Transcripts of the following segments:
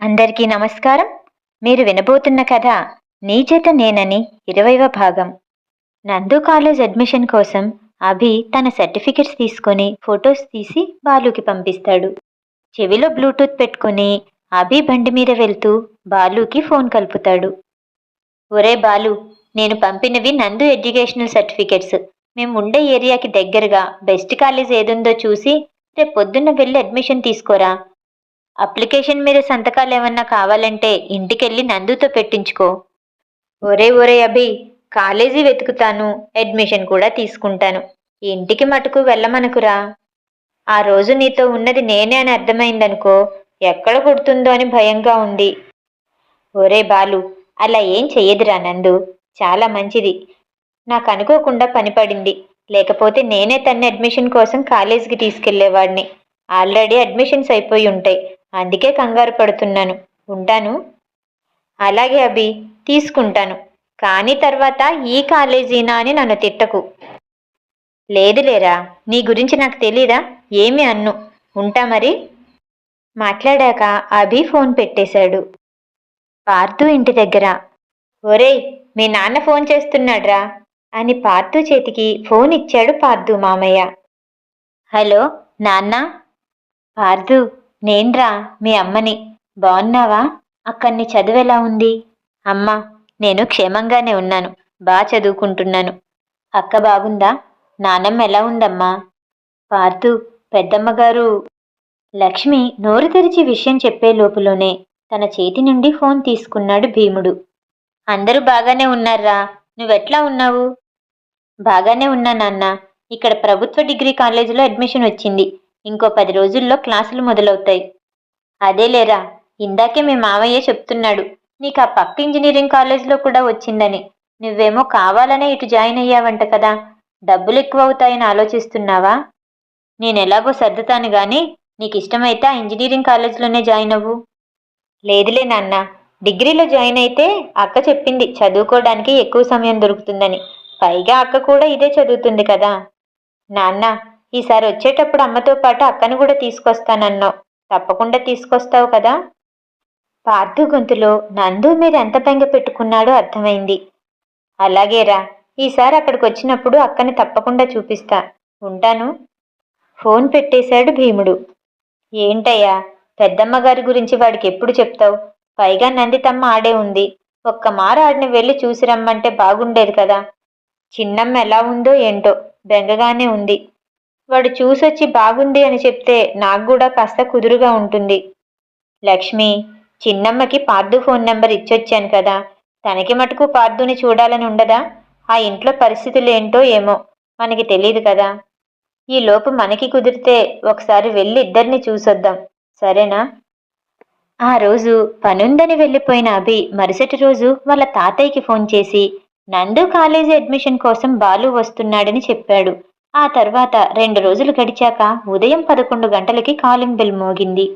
అందరికీ నమస్కారం. మీరు వినబోతున్న కథ నీ చేత నేనని ఇరవైవ భాగం. నందు కాలేజ్ అడ్మిషన్ కోసం అభి తన సర్టిఫికెట్స్ తీసుకొని ఫొటోస్ తీసి బాలుకి పంపిస్తాడు. చెవిలో బ్లూటూత్ పెట్టుకొని అభి బండి మీద వెళ్తూ బాలుకి ఫోన్ కలుపుతాడు. ఒరే బాలు నేను పంపినవి నందు ఎడ్యుకేషనల్ సర్టిఫికెట్స్. మేము ఉండే ఏరియాకి దగ్గరగా బెస్ట్ కాలేజ్ ఏదుందో చూసి రేపు పొద్దున్న వెళ్ళి అడ్మిషన్ తీసుకోరా. అప్లికేషన్ మీద సంతకాలు ఏమన్నా కావాలంటే ఇంటికెళ్ళి నందుతో పెట్టించుకో. ఒరే ఒరే అభి కాలేజీ వెతుకుతాను. అడ్మిషన్ కూడా తీసుకుంటాను. ఇంటికి మటుకు వెళ్ళమనుకురా. ఆ రోజు నీతో ఉన్నది నేనే అని అర్థమైందనుకో ఎక్కడ కొడుతుందో అని భయంగా ఉంది. ఒరే బాలు అలా ఏం చెయ్యదురా నందు. చాలా మంచిది. నాకు అనుకోకుండా పని పడింది. లేకపోతే నేనే తన్ని అడ్మిషన్ కోసం కాలేజీకి తీసుకెళ్ళేవాడిని ఆల్రెడీ అడ్మిషన్స్ అయిపోయి ఉంటాయి. అందుకే కంగారు పడుతున్నాను. ఉంటాను. అలాగే అభి తీసుకుంటాను. కానీ తర్వాత ఈ కాలేజీనా అని నన్ను తిట్టకు. లేదులేరా నీ గురించి నాకు తెలీదా? ఏమి అన్ను. ఉంటా మరి. మాట్లాడాక అభి ఫోన్ పెట్టేశాడు. పార్థు ఇంటి దగ్గర. ఒరేయ్ మీ నాన్న ఫోన్ చేస్తున్నాడ్రా అని పార్థు చేతికి ఫోన్ ఇచ్చాడు పార్థు మామయ్య. హలో నాన్న. పార్థు నేన్రా మీ అమ్మని. బాగున్నావా అక్కడిని చదువెలా ఉంది? అమ్మా నేను క్షేమంగానే ఉన్నాను. బాగా చదువుకుంటున్నాను. అక్క బాగుందా? నానమ్మ ఎలా ఉందమ్మా? పార్థు పెద్దమ్మగారు. లక్ష్మి నోరు తెరిచి విషయం చెప్పే లోపులోనే తన చేతి నుండి ఫోన్ తీసుకున్నాడు భీముడు. అందరూ బాగానే ఉన్నారా? నువ్వెట్లా ఉన్నావు? బాగానే ఉన్నా నాన్న. ఇక్కడ ప్రభుత్వ డిగ్రీ కాలేజీలో అడ్మిషన్ వచ్చింది. ఇంకో పది రోజుల్లో క్లాసులు మొదలవుతాయి. అదేలేరా ఇందాకే మీ మావయ్య చెప్తున్నాడు నీకు ఆ పక్క ఇంజనీరింగ్ కాలేజీలో కూడా వచ్చిందని. నువ్వేమో కావాలనే ఇటు జాయిన్ అయ్యావంట కదా డబ్బులు ఎక్కువ అవుతాయని ఆలోచిస్తున్నావా? నేను ఎలాగో సర్దుతాను గాని నీకు ఇష్టమైతే ఆ ఇంజనీరింగ్ కాలేజీలోనే జాయిన్ అవ్వు. లేదులే నాన్న డిగ్రీలో జాయిన్ అయితే అక్క చెప్పింది చదువుకోవడానికి ఎక్కువ సమయం దొరుకుతుందని. పైగా అక్క కూడా ఇదే చదువుతుంది కదా. నాన్న ఈసారి వచ్చేటప్పుడు అమ్మతో పాటు అక్కను కూడా తీసుకొస్తానన్నావు. తప్పకుండా తీసుకొస్తావు కదా? పార్థు గొంతులో నందు మీద ఎంత బెంగ పెట్టుకున్నాడో అర్థమైంది. అలాగేరా ఈసారి అక్కడికి వచ్చినప్పుడు అక్కని తప్పకుండా చూపిస్తా. ఉంటాను. ఫోన్ పెట్టేశాడు భీముడు. ఏంటయ్యా పెద్దమ్మ గారి గురించి వాడికి ఎప్పుడు చెప్తావు? పైగా నందితమ్మ ఆడే ఉంది. ఒక్క మార ఆడిని వెళ్ళి చూసి రమ్మంటే బాగుండేది కదా? చిన్నమ్మ ఎలా ఉందో ఏంటో బెంగగానే ఉంది. వాడు చూసొచ్చి బాగుంది అని చెప్తే నాకు కూడా కాస్త కుదురుగా ఉంటుంది. లక్ష్మి చిన్నమ్మకి పార్థు ఫోన్ నెంబర్ ఇచ్చొచ్చాను కదా తనకి మటుకు పార్థుని చూడాలని ఉండదా? ఆ ఇంట్లో పరిస్థితులు ఏంటో ఏమో మనకి తెలియదు కదా. ఈ లోపు మనకి కుదిరితే ఒకసారి వెళ్ళి ఇద్దరిని చూసొద్దాం. సరేనా? ఆ రోజు పనుందని వెళ్ళిపోయిన అభి మరుసటి రోజు వాళ్ళ తాతయ్యకి ఫోన్ చేసి నందు కాలేజీ అడ్మిషన్ కోసం బాలు వస్తున్నాడని చెప్పాడు. ఆ తర్వాత రెండు రోజులు గడిచాక ఉదయం పదకొండు గంటలకి కాలింగ్ బెల్ మోగింది.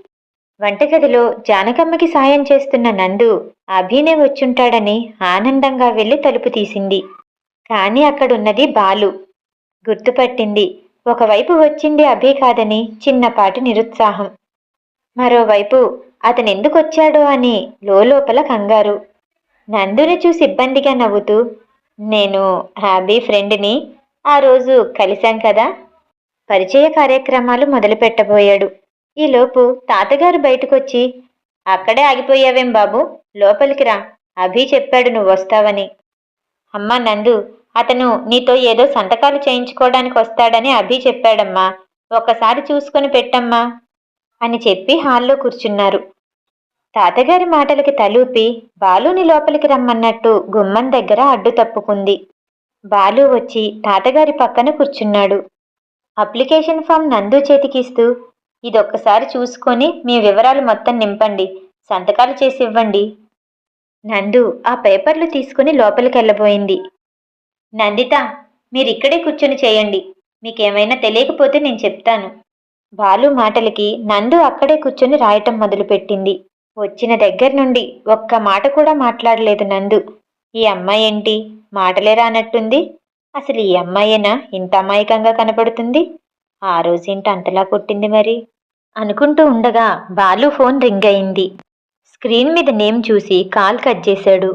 వంటగదిలో జానకమ్మకి సాయం చేస్తున్న నందు అభినే వచ్చుంటాడని ఆనందంగా వెళ్ళి తలుపు తీసింది. కాని అక్కడున్నది బాలు. గుర్తుపట్టింది. ఒకవైపు వచ్చింది అభి కాదని చిన్నపాటి నిరుత్సాహం. మరోవైపు అతనెందుకొచ్చాడో అని లోపల కంగారు. నందుని చూసి ఇబ్బందిగా నవ్వుతూ నేను హ్యాబీ ఫ్రెండ్ని ఆ రోజు కలిశాం కదా. పరిచయ కార్యక్రమాలు మొదలు పెట్టబోయాడు. ఈలోపు తాతగారు బయటకొచ్చి అక్కడే ఆగిపోయావేం బాబు? లోపలికి రా. అభి చెప్పాడు నువ్వు వస్తావని. అమ్మా నందు అతను నీతో ఏదో సంతకాలు చేయించుకోవడానికి వస్తాడని అభి చెప్పాడమ్మా. ఒక్కసారి చూసుకొని పెట్టమ్మా. అని చెప్పి హాల్లో కూర్చున్నారు. తాతగారి మాటలకి తలూపి బాలుని లోపలికి రమ్మన్నట్టు గుమ్మం దగ్గర అడ్డు తప్పుకుంది. బాలు వచ్చి తాతగారి పక్కన కూర్చున్నాడు. అప్లికేషన్ ఫామ్ నందు చేతికిస్తూ ఇదొక్కసారి చూసుకొని మీ వివరాలు మొత్తం నింపండి. సంతకాలు చేసి ఇవ్వండి నందు ఆ పేపర్లు తీసుకుని లోపలికి వెళ్ళబోయింది నందిత మీరిక్కడే కూర్చొని చేయండి. మీకేమైనా తెలియకపోతే నేను చెప్తాను. బాలు మాటలకి నందు అక్కడే కూర్చొని రాయటం మొదలుపెట్టింది. వచ్చిన దగ్గర నుండి ఒక్క మాట కూడా మాట్లాడలేదు నందు. ఈ అమ్మాయి ఏంటి మాటలే రానట్టుంది. అసలు ఈ అమ్మాయేనా ఇంత అమాయకంగా కనపడుతుంది? ఆ రోజేంటి అంతలా కొట్టింది మరి? అనుకుంటూ ఉండగా బాలు ఫోన్ రింగ్ అయింది. స్క్రీన్ మీద నేమ్ చూసి కాల్ కట్ చేశాడు.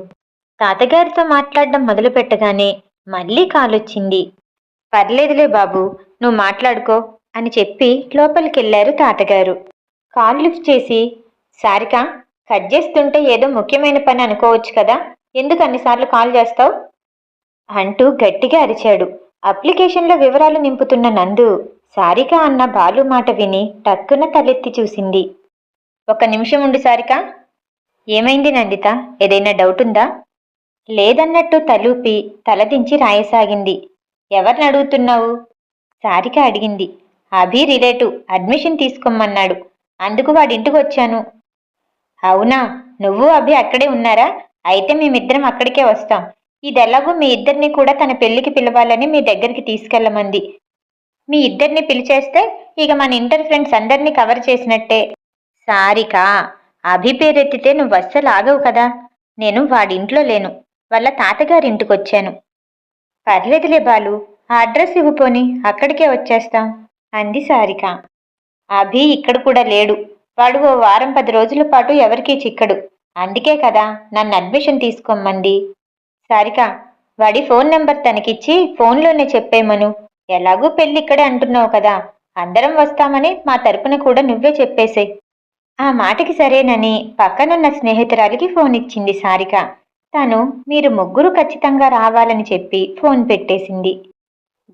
తాతగారితో మాట్లాడడం మొదలు పెట్టగానే మళ్ళీ కాల్ వచ్చింది. పర్లేదులే బాబు నువ్వు మాట్లాడుకో అని చెప్పి లోపలికెళ్ళారు తాతగారు. కాల్ లిఫ్ట్ చేసి సారిక కట్ చేస్తుంటే ఏదో ముఖ్యమైన పని అనుకోవచ్చు కదా? ఎందుకు అన్నిసార్లు కాల్ చేస్తావు? అంటూ గట్టిగా అరిచాడు. అప్లికేషన్లో వివరాలు నింపుతున్న నందు సారిక అన్న బాలు మాట విని టక్కున తలెత్తి చూసింది. ఒక నిమిషం ఉండు సారిక. ఏమైంది నందిత? ఏదైనా డౌట్ ఉందా? లేదన్నట్టు తలూపి తలదించి రాయసాగింది. ఎవరిని అడుగుతున్నావు? సారిక అడిగింది. అభి రిలేటివ్ అడ్మిషన్ తీసుకోమన్నాడు. అందుకు వాడింటికి వచ్చాను అవునా? నువ్వు అభి అక్కడే ఉన్నారా? అయితే మేమిద్దరం అక్కడికే వస్తాం. ఇదెలాగో మీ ఇద్దరిని కూడా తన పెళ్ళికి పిలవాలని మీ దగ్గరికి తీసుకెళ్ళమంది. మీ ఇద్దరిని పిలిచేస్తే ఇక మన ఇంటర్ ఫ్రెండ్స్ అందరినీ కవర్ చేసినట్టే. సారిక అభి పేరెత్తితే నువ్వు అస్సలు ఆగవు కదా. నేను వాడింట్లో లేను. వాళ్ళ తాతగారింటికి వచ్చాను పర్లేదులే బాలు ఆ అడ్రస్ ఇవ్వుపోని అక్కడికే వచ్చేస్తాం అంది సారిక. అభి ఇక్కడ కూడా లేడు. వాడు ఓ వారం పది రోజుల పాటు ఎవరికీ చిక్కడు. అందుకే కదా నన్ను అడ్మిషన్ తీసుకోమ్మంది సారిక వాడి ఫోన్ నెంబర్ తనకిచ్చి ఫోన్లోనే చెప్పేమను ఎలాగూ పెళ్ళి ఇక్కడే అంటున్నావు కదా అందరం వస్తామని మా తరపున కూడా నువ్వే చెప్పేసేయ్. ఆ మాటకి సరేనని పక్కనున్న స్నేహితురాలికి ఫోన్ ఇచ్చింది సారిక. తను మీరు ముగ్గురు ఖచ్చితంగా రావాలని చెప్పి ఫోన్ పెట్టేసింది.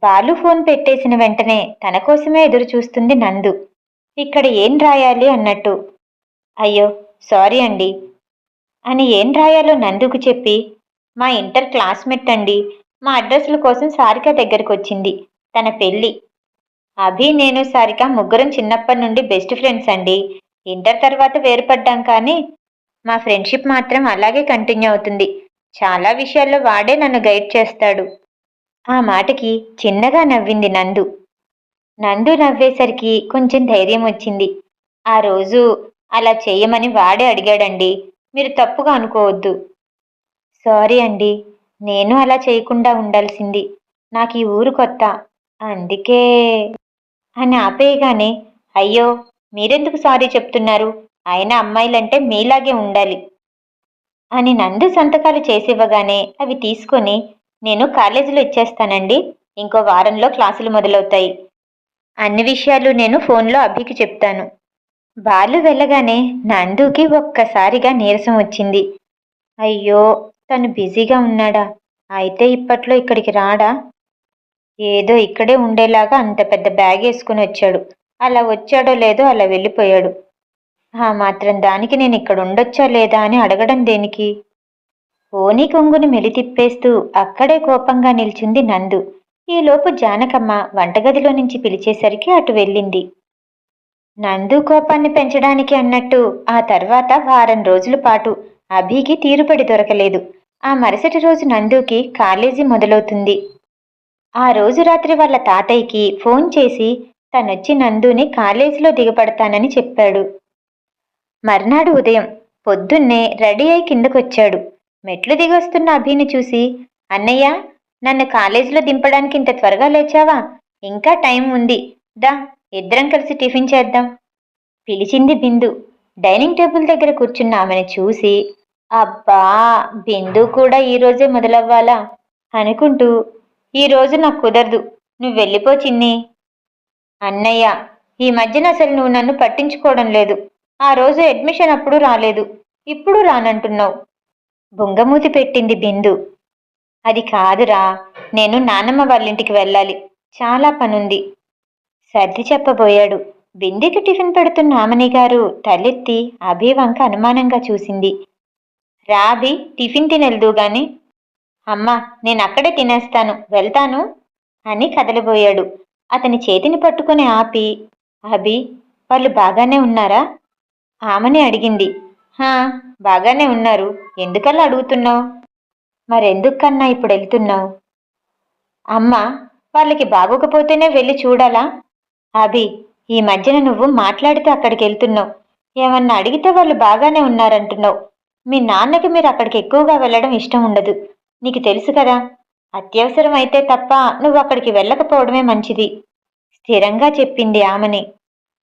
బాలు ఫోన్ పెట్టేసిన వెంటనే తన కోసమే ఎదురు చూస్తుంది నందు. ఇక్కడ ఏం రాయాలి అన్నట్టు. అయ్యో సారీ అండి. అని ఏం రాయాలో నందుకు చెప్పి మా ఇంటర్ క్లాస్మేట్ అండి. మా అడ్రస్ల కోసం సారిక దగ్గరకు వచ్చింది తన పెళ్ళి. అభి నేను సారిక ముగ్గురం చిన్నప్పటి నుండి బెస్ట్ ఫ్రెండ్స్ అండి. ఇంటర్ తర్వాత వేరుపడ్డాం కానీ మా ఫ్రెండ్షిప్ మాత్రం అలాగే కంటిన్యూ అవుతుంది. చాలా విషయాల్లో వాడే నన్ను గైడ్ చేస్తాడు. ఆ మాటకి చిన్నగా నవ్వింది నందు. నందు నవ్వేసరికి కొంచెం ధైర్యం వచ్చింది. ఆ రోజు అలా చేయమని వాడే అడిగాడండి. మీరు తప్పుగా అనుకోవద్దు. సారీ అండి నేను అలా చేయకుండా ఉండాల్సింది. నాకు ఈ ఊరు కొత్త. అందుకే. అని ఆపేయగానే అయ్యో మీరెందుకు సారీ చెప్తున్నారు? అయినా అమ్మాయిలంటే మీలాగే ఉండాలి. అని నందు సంతకాలు చేసివ్వగానే అవి తీసుకొని నేను కాలేజీలో ఇచ్చేస్తానండి ఇంకో వారంలో క్లాసులు మొదలవుతాయి. అన్ని విషయాలు నేను ఫోన్లో అభికి చెప్తాను. బాలు వెళ్ళగానే నందుకి ఒక్కసారిగా నీరసం వచ్చింది. అయ్యో తను బిజీగా ఉన్నాడా? అయితే ఇప్పట్లో ఇక్కడికి రాడా? ఏదో ఇక్కడే ఉండేలాగా అంత పెద్ద బ్యాగ్ వేసుకుని వచ్చాడు. అలా వచ్చాడో లేదో అలా వెళ్ళిపోయాడు. ఆ మాత్రం దానికి నేను ఇక్కడ ఉండొచ్చా లేదా అని అడగడం దేనికి? ఓని కొంగుని మెలితిప్పేస్తూ అక్కడే కోపంగా నిల్చుంది నందు. ఈలోపు జానకమ్మ వంటగదిలో నుంచి పిలిచేసరికి అటు వెళ్ళింది. నందు కోపాన్ని పెంచడానికి అన్నట్టు ఆ తర్వాత వారం రోజుల పాటు అభికి తీరుపడి దొరకలేదు. ఆ మరుసటి రోజు నందుకి కాలేజీ మొదలవుతుంది. ఆ రోజు రాత్రి వాళ్ళ తాతయ్యకి ఫోన్ చేసి తనొచ్చి నందుని కాలేజీలో దిగపడతానని చెప్పాడు. మర్నాడు ఉదయం పొద్దున్నే రెడీ అయి కిందకొచ్చాడు. మెట్లు దిగొస్తున్న అభిని చూసి అన్నయ్య నన్ను కాలేజీలో దింపడానికి ఇంత త్వరగా లేచావా? ఇంకా టైం ఉంది. దా ఇద్దరం కలిసి టిఫిన్ చేద్దాం. పిలిచింది బిందు. డైనింగ్ టేబుల్ దగ్గర కూర్చున్న ఆమెను చూసి అబ్బా బిందు కూడా ఈ రోజే మొదలవ్వాలా? అనుకుంటూ ఈ రోజు నాకు కుదరదు నువ్వు వెళ్ళిపో చిన్ని. అన్నయ్య ఈ మధ్యన అసలు నువ్వు నన్ను పట్టించుకోవడం లేదు. ఆ రోజు అడ్మిషన్ అప్పుడు రాలేదు. ఇప్పుడు రానంటున్నావు. బుంగమూతి పెట్టింది బిందు. అది కాదురా నేను నానమ్మ వాళ్ళింటికి వెళ్ళాలి. చాలా పనుంది. సర్ది చెప్పబోయాడు. బిందెకి టిఫిన్ పెడుతున్న ఆమని గారు తలెత్తి అభివంక అనుమానంగా చూసింది. రాది టిఫిన్ తినెళ్దు గాని. అమ్మా నేను అక్కడే తినేస్తాను వెళ్తాను అని కదలిపోయాడు అతని చేతిని పట్టుకుని ఆపి అభి వాళ్ళు బాగానే ఉన్నారా? ఆమెని అడిగింది. హా బాగానే ఉన్నారు. ఎందుకలా అడుగుతున్నావు? మరెందుకు కన్నా ఇప్పుడు వెళ్తున్నావు? అమ్మా వాళ్ళకి బాగోకపోతేనే వెళ్ళి చూడాలా? అభి ఈ మధ్యన నువ్వు మాట్లాడితే అక్కడికి వెళ్తున్నావు. ఏమన్నా అడిగితే వాళ్ళు బాగానే ఉన్నారంటున్నావు. మీ నాన్నకి మీరు అక్కడికి ఎక్కువగా వెళ్ళడం ఇష్టం ఉండదు. నీకు తెలుసు కదా అత్యవసరం అయితే తప్ప నువ్వు అక్కడికి వెళ్ళకపోవడమే మంచిది. స్థిరంగా చెప్పింది ఆమెని.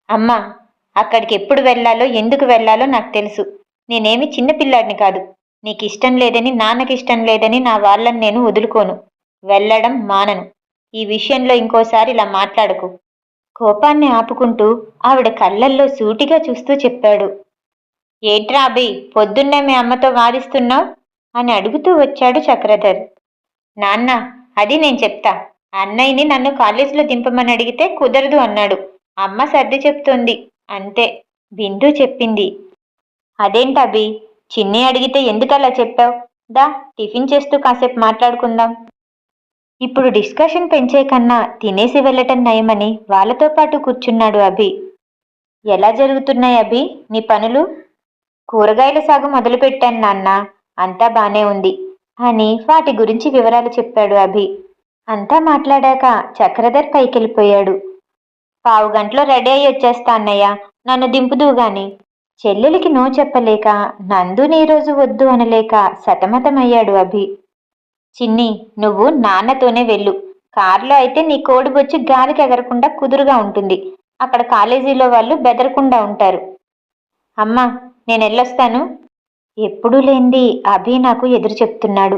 అమ్మా అక్కడికి ఎప్పుడు వెళ్ళాలో ఎందుకు వెళ్ళాలో నాకు తెలుసు. నేనేమి చిన్నపిల్లాడిని కాదు. నీకు ఇష్టం లేదని నాన్నకి ఇష్టం లేదని నా వాళ్ళని నేను వదులుకోను. వెళ్ళడం మానను. ఈ విషయంలో ఇంకోసారి ఇలా మాట్లాడకు. కోపాన్ని ఆపుకుంటూ ఆవిడ కళ్ళల్లో సూటిగా చూస్తూ చెప్పాడు. ఏంట్రా అభి పొద్దున్నే మీ అమ్మతో వాదిస్తున్నావు? అని అడుగుతూ వచ్చాడు చక్రధర్. నాన్న అది నేను చెప్తా. అన్నయ్యని నన్ను కాలేజీలో దింపమని అడిగితే కుదరదు అన్నాడు. అమ్మ సర్ది చెప్తోంది. అంతే బిందు చెప్పింది. అదేంటబి చిన్ని అడిగితే ఎందుకు అలా చెప్పావు? దా టిఫిన్ చేస్తూ కాసేపు మాట్లాడుకుందాం. ఇప్పుడు డిస్కషన్ పెంచే కన్నా తినేసి వెళ్ళటం నయమని వాళ్ళతో పాటు కూర్చున్నాడు అభి. ఎలా జరుగుతున్నాయి అభి నీ పనులు? కూరగాయల సాగు మొదలుపెట్టాను నాన్న. అంతా బానే ఉంది. అని వాటి గురించి వివరాలు చెప్పాడు అభి. అంతా మాట్లాడాక చక్రధర్ పైకెళ్ళిపోయాడు. పావు గంటలో రెడీ అయ్యి వచ్చేస్తా అన్నయ్య. నన్ను దింపుదువు గాని చెల్లెలికి నో చెప్పలేక నందుని ఈ రోజు వద్దు అనలేక సతమతమయ్యాడు అభి. చిన్ని నువ్వు నాన్నతోనే వెళ్ళు. కారులో అయితే నీ కోడిబొచ్చి గాలికి ఎగరకుండా కుదురుగా ఉంటుంది. అక్కడ కాలేజీలో వాళ్ళు బెదరకుండా ఉంటారు. అమ్మా నేను వెళ్ళొస్తాను ఎప్పుడూ లేంది అభి నాకు ఎదురు చెప్తున్నాడు.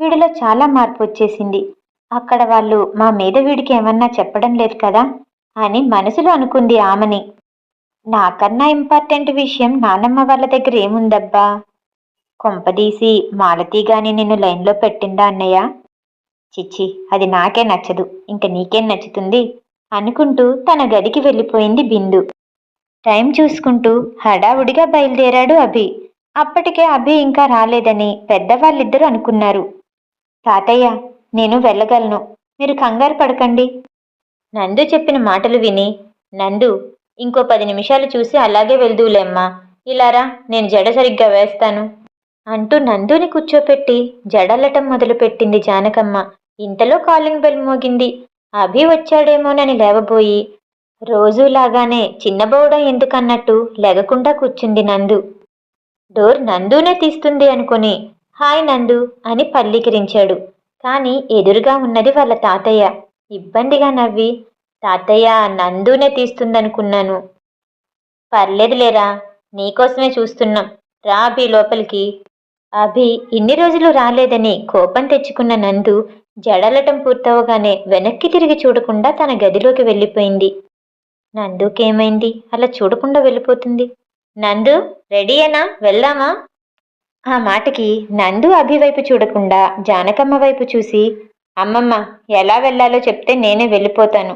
వీడిలో చాలా మార్పు వచ్చేసింది. అక్కడ వాళ్ళు మా మీద వీడికి ఏమన్నా చెప్పడం లేదు కదా? అని మనసులో అనుకుంది ఆమెని. నాకన్నా ఇంపార్టెంట్ విషయం నానమ్మ వాళ్ళ దగ్గర ఏముందబ్బా? కొంపదీసి మాలతీ గాని నిన్ను లైన్లో పెట్టిందా అన్నయ్య? చిచ్చి అది నాకే నచ్చదు. ఇంక నీకేం నచ్చుతుంది? అనుకుంటూ తన గదికి వెళ్ళిపోయింది బిందు. టైం చూసుకుంటూ హడావుడిగా బయలుదేరాడు అభి. అప్పటికే అభి ఇంకా రాలేదని పెద్దవాళ్ళిద్దరూ అనుకున్నారు. తాతయ్య నేను వెళ్ళగలను. మీరు కంగారు పడకండి. నందు చెప్పిన మాటలు విని నందు ఇంకో పది నిమిషాలు చూసి అలాగే వెళ్దూలేమ్మా ఇలారా నేను జడ సరిగ్గా వేస్తాను. అంటూ నందుని కూర్చోపెట్టి జడల్లటం మొదలుపెట్టింది జానకమ్మ. ఇంతలో కాలింగ్ బెల్ మోగింది. అభి వచ్చాడేమోనని లేవబోయి రోజూలాగానే చిన్నబోడ ఎందుకన్నట్టు లెగకుండా కూర్చుంది నందు. డోర్ నందునే తీస్తుంది అనుకుని హాయ్ నందు అని పల్లీకరించాడు. కానీ ఎదురుగా ఉన్నది వాళ్ళ తాతయ్య. ఇబ్బందిగా నవ్వి తాతయ్య నందునే తీస్తుందనుకున్నాను. పర్లేదులేరా నీకోసమే చూస్తున్నాం. రా అభి లోపలికి. అభి ఇన్ని రోజులు రాలేదని కోపం తెచ్చుకున్న నందు జడలటం పూర్తవగానే వెనక్కి తిరిగి చూడకుండా తన గదిలోకి వెళ్ళిపోయింది. నందుకేమైంది? అలా చూడకుండా వెళ్ళిపోతుంది. నందు రెడీయేనా వెళ్దామా? ఆ మాటకి నందు అభి వైపు చూడకుండా జానకమ్మ వైపు చూసి అమ్మమ్మ ఎలా వెళ్ళాలో చెప్తే నేనే వెళ్ళిపోతాను.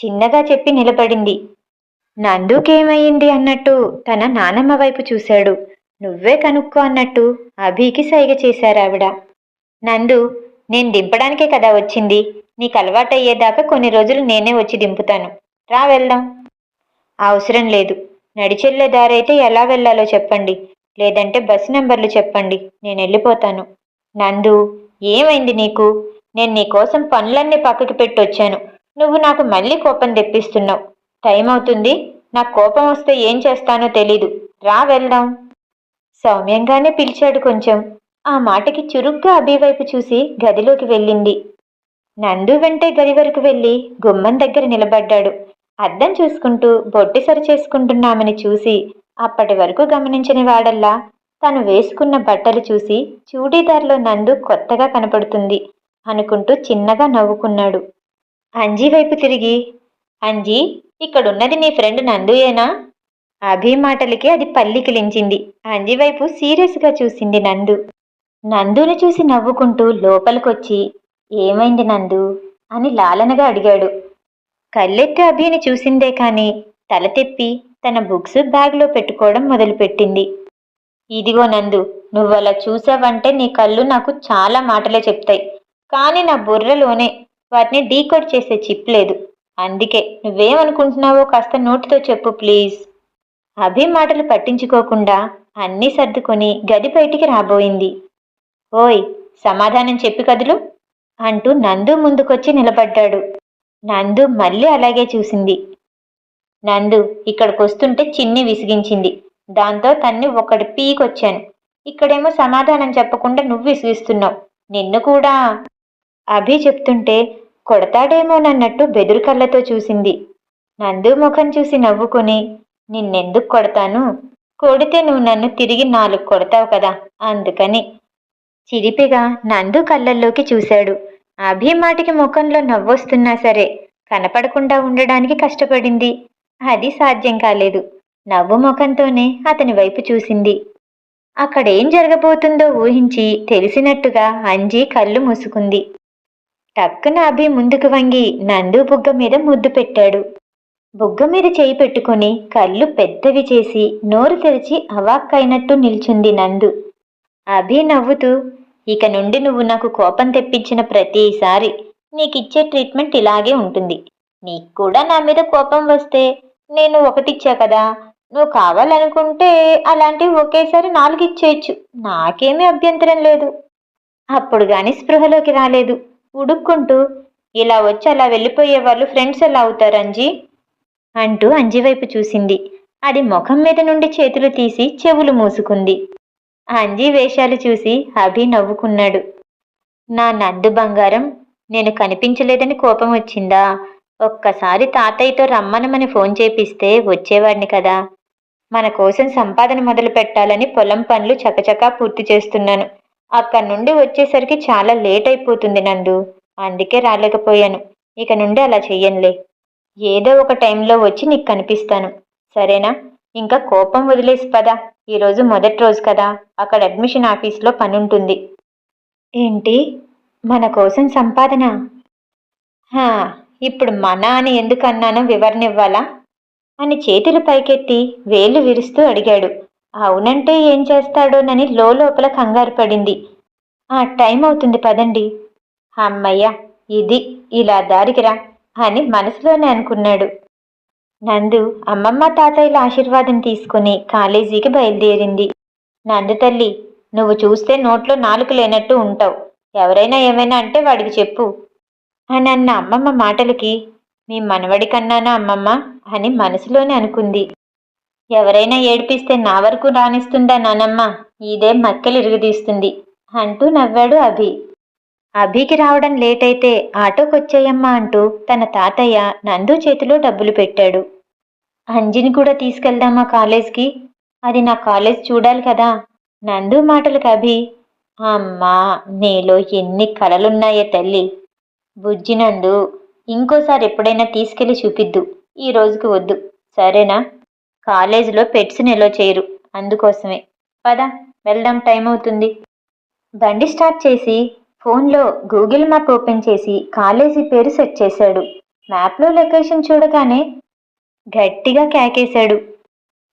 చిన్నగా చెప్పి నిలబడింది. నందుకేమయ్యింది అన్నట్టు తన నానమ్మ వైపు చూశాడు. నువ్వే కనుక్కో అన్నట్టు అభికి సైగ చేశారావిడ నందు నేను దింపడానికే కదా వచ్చింది. నీకు అలవాటయ్యేదాకా కొన్ని రోజులు నేనే వచ్చి దింపుతాను. రా వెళ్దాం. అవసరం లేదు. నడిచెళ్ళే దారైతే ఎలా వెళ్ళాలో చెప్పండి. లేదంటే బస్సు నెంబర్లు చెప్పండి. నేను వెళ్ళిపోతాను. నందు ఏమైంది నీకు? నేను నీకోసం పనులన్నీ పక్కకి పెట్టొచ్చాను. నువ్వు నాకు మళ్ళీ కోపం తెప్పిస్తున్నావు. టైం అవుతుంది. నాకు కోపం వస్తే ఏం చేస్తానో తెలీదు. రా వెళ్దాం. సౌమ్యంగానే పిలిచాడు కొంచెం. ఆ మాటకి చురుగ్గా అభివైపు చూసి గదిలోకి వెళ్ళింది. నందు వెంటే గది వరకు వెళ్ళి గుమ్మం దగ్గర నిలబడ్డాడు. అర్థం చూసుకుంటూ బొట్టి సరి చేసుకుంటున్నామని చూసి అప్పటి వరకు గమనించని వాడల్లా తను వేసుకున్న బట్టలు చూసి చూడీదార్లో నందు కొత్తగా కనపడుతుంది అనుకుంటూ చిన్నగా నవ్వుకున్నాడు. అంజీ వైపు తిరిగి అంజీ ఇక్కడున్నది నీ ఫ్రెండ్ నందుయేనా? అభి మాటలకి అది పల్లికిలించింది అంజీ వైపు సీరియస్గా చూసింది నందు. నందుని చూసి నవ్వుకుంటూ లోపలికొచ్చి ఏమైంది నందు? అని లాలనగా అడిగాడు. కళ్ళెత్తి అభిని చూసిందే కాని తల తెప్పి తన బుక్స్ బ్యాగ్లో పెట్టుకోవడం మొదలుపెట్టింది. ఇదిగో నందు నువ్వలా చూసావంటే నీ కళ్ళు నాకు చాలా మాటలే చెప్తాయి. కానీ నా బుర్రలోనే వాటిని డీకోడ్ చేసే చిప్ లేదు. అందుకే నువ్వేమనుకుంటున్నావో కాస్త నోటితో చెప్పు ప్లీజ్. అభి మాటలు పట్టించుకోకుండా అన్నీ సర్దుకొని గది బయటికి రాబోయింది. ఓయ్ సమాధానం చెప్పి కదులు అంటూ నందు ముందుకొచ్చి నిలబడ్డాడు. నందు మళ్ళీ అలాగే చూసింది. నందు ఇక్కడికి వస్తుంటే చిన్ని విసిగించింది. దాంతో తన్ని ఒకటి పీకొచ్చాను. ఇక్కడేమో సమాధానం చెప్పకుండా నువ్వు విసిగిస్తున్నావు. నిన్ను కూడా. అభి చెప్తుంటే కొడతాడేమోనన్నట్టు బెదురు కళ్ళతో చూసింది. నందు ముఖం చూసి నవ్వుకొని నిన్నెందుకు కొడతాను? కొడితే నువ్వు నన్ను తిరిగి నాలుగు కొడతావు కదా? అందుకని చిరిపిగా నందు కళ్ళల్లోకి చూశాడు. అభి మాటికి ముఖంలో నవ్వొస్తున్నా సరే కనపడకుండా ఉండడానికి కష్టపడింది. అది సాధ్యం కాలేదు. నవ్వు ముఖంతోనే అతని వైపు చూసింది. అక్కడేం జరగబోతుందో ఊహించి తెలిసినట్టుగా అంజి కళ్ళు మూసుకుంది. టక్కున అభి ముందుకు వంగి నందు బుగ్గ మీద ముద్దు పెట్టాడు. బుగ్గ మీద చేయి పెట్టుకుని కళ్ళు పెద్దవి చేసి నోరు తెరిచి అవాక్కైనట్టు నిల్చుంది నందు. అభి నవ్వుతూ ఇక నుండి నువ్వు నాకు కోపం తెప్పించిన ప్రతిసారి నీకిచ్చే ట్రీట్మెంట్ ఇలాగే ఉంటుంది. నీకు కూడా నా మీద కోపం వస్తే నేను ఒకటిచ్చా కదా? నువ్వు కావాలనుకుంటే అలాంటివి ఒకేసారి నాలుగు ఇచ్చేయచ్చు నాకేమీ అభ్యంతరం లేదు. అప్పుడు గాని స్పృహలోకి రాలేదు. ఉడుక్కుంటూ ఇలా వచ్చి అలా వెళ్ళిపోయే వాళ్ళు ఫ్రెండ్స్ ఎలా అవుతారు అంజీ? అంటూ అంజీ వైపు చూసింది. అది ముఖం మీద నుండి చేతులు తీసి చెవులు మూసుకుంది. అంజీ వేషాలు చూసి అభి నవ్వుకున్నాడు. నా నందు బంగారం నేను కనిపించలేదని కోపం వచ్చిందా? ఒక్కసారి తాతయ్యతో రమ్మనమని ఫోన్ చేపిస్తే వచ్చేవాడిని కదా. మన కోసం సంపాదన మొదలు పెట్టాలని పొలం పనులు చకచకా పూర్తి చేస్తున్నాను. అక్కడి నుండి వచ్చేసరికి చాలా లేట్ అయిపోతుంది నందు. అందుకే రాలేకపోయాను. ఇక నుండి అలా చెయ్యంలే ఏదో ఒక టైంలో వచ్చి నీకు కనిపిస్తాను. సరేనా? ఇంకా కోపం వదిలేసి పదా. ఈరోజు మొదటి రోజు కదా. అక్కడ అడ్మిషన్ ఆఫీస్లో పని ఉంటుంది ఏంటి? మన కోసం సంపాదన? హా ఇప్పుడు మన అని ఎందుకు అన్నానో వివరణ ఇవ్వాలా అని చేతులు పైకెత్తి వేలు విరుస్తూ అడిగాడు. అవునంటే ఏం చేస్తాడోనని లోపల కంగారు పడింది. ఆ టైం అవుతుంది పదండి. అమ్మయ్య ఇది ఇలా దారికిరా అని మనసులోనే అనుకున్నాడు. నందు అమ్మమ్మ తాతయ్యల ఆశీర్వాదం తీసుకుని కాలేజీకి బయలుదేరింది. నందు తల్లి నువ్వు చూస్తే నోట్లో నాలుక లేనట్టు ఉంటావు. ఎవరైనా ఏమైనా అంటే వాడికి చెప్పు. అని అన్న అమ్మమ్మ మాటలకి మీ మనవడి కన్నానా అమ్మమ్మ? అని మనసులోనే అనుకుంది. ఎవరైనా ఏడిపిస్తే నా వరకు రాణిస్తుందా నానమ్మ? ఇదే మక్కలు ఇరుగుదీస్తుంది అంటూ నవ్వాడు అభి. అభికి రావడం లేట్ అయితే ఆటోకొచ్చేయమ్మా అంటూ తన తాతయ్య నందు చేతిలో డబ్బులు పెట్టాడు. అంజిని కూడా తీసుకెళ్దామా కాలేజ్కి? అది నా కాలేజ్ చూడాలి కదా? నందు మాటలకు అభి అమ్మా నీలో ఎన్ని కలలున్నాయే తల్లి. బుజ్జినందు ఇంకోసారి ఎప్పుడైనా తీసుకెళ్ళి చూపిద్దు. ఈ రోజుకి వద్దు. సరేనా? కాలేజీలో పెట్స్ నిల్వ చేయరు? అందుకోసమే. పద వెళ్దాం టైం అవుతుంది బండి స్టార్ట్ చేసి ఫోన్లో గూగుల్ మ్యాప్ ఓపెన్ చేసి కాలేజీ పేరు సెట్ చేశాడు. మ్యాప్లో లొకేషన్ చూడగానే గట్టిగా కేకేశాడు.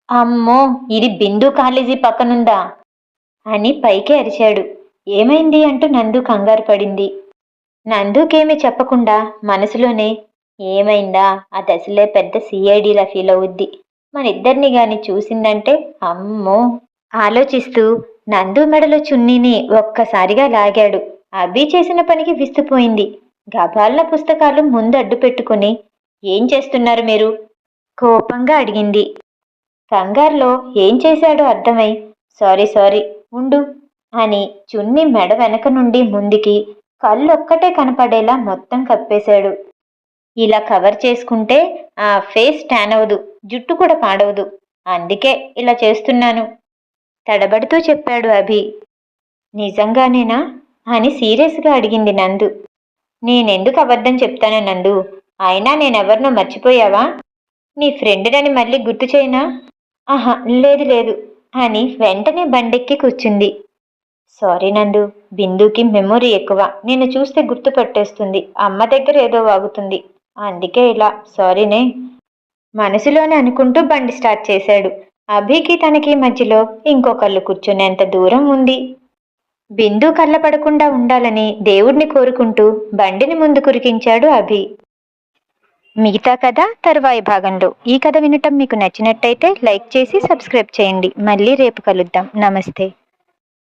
అమ్మో ఇది బిందు కాలేజీ పక్కనుందా? అని పైకి అరిచాడు. ఏమైంది అంటూ నందు కంగారు పడింది. నందుకేమీ చెప్పకుండా మనసులోనే ఏమైందా? ఆ దశలే పెద్ద సిఐడిలా ఫీల్ అవుద్ది. మన ఇద్దరిని గాని చూసిందంటే అమ్మో! ఆలోచిస్తూ నందు మెడలో చున్నీని ఒక్కసారిగా లాగాడు. అభి చేసిన పనికి విస్తుపోయింది. గబాల్న పుస్తకాలు ముందు అడ్డు పెట్టుకుని ఏం చేస్తున్నారు మీరు? కోపంగా అడిగింది. కంగారులో ఏం చేశాడో అర్థమై సారీ సారీ ఉండు అని చున్ని మెడ వెనక నుండి ముందుకి కళ్ళొక్కటే కనపడేలా మొత్తం కప్పేశాడు. ఇలా కవర్ చేసుకుంటే ఆ ఫేస్ ట్యాన్ అవ్వదు జుట్టు కూడా పాడవదు. అందుకే ఇలా చేస్తున్నాను తడబడుతూ చెప్పాడు అభి. నిజంగానేనా? అని సీరియస్గా అడిగింది నందు. నేనెందుకు అబద్ధం చెప్తాను నందు? అయినా నేనెవరినో మర్చిపోయావా? నీ ఫ్రెండ్నని మళ్ళీ గుర్తు చేయనా? ఆహా లేదు లేదు అని వెంటనే బండెక్కి కూర్చుంది. సారీ నందు బిందుకి మెమొరీ ఎక్కువ. నేను చూస్తే గుర్తుపట్టేస్తుంది అమ్మ దగ్గర ఏదో వాగుతుంది. అందుకే ఇలా సారీనే. మనసులోనే అనుకుంటూ బండి స్టార్ట్ చేశాడు. అభికి తనకి మధ్యలో ఇంకొకళ్ళు కూర్చునేంత దూరం ఉంది. బిందు కళ్ళపడకుండా ఉండాలని దేవుడిని కోరుకుంటూ బండిని ముందు కురికించాడు అభి. మిగతా కథ తరువాయి భాగంలో. ఈ కథ వినటం మీకు నచ్చినట్టయితే లైక్ చేసి సబ్స్క్రైబ్ చేయండి. మళ్ళీ రేపు కలుద్దాం. నమస్తే.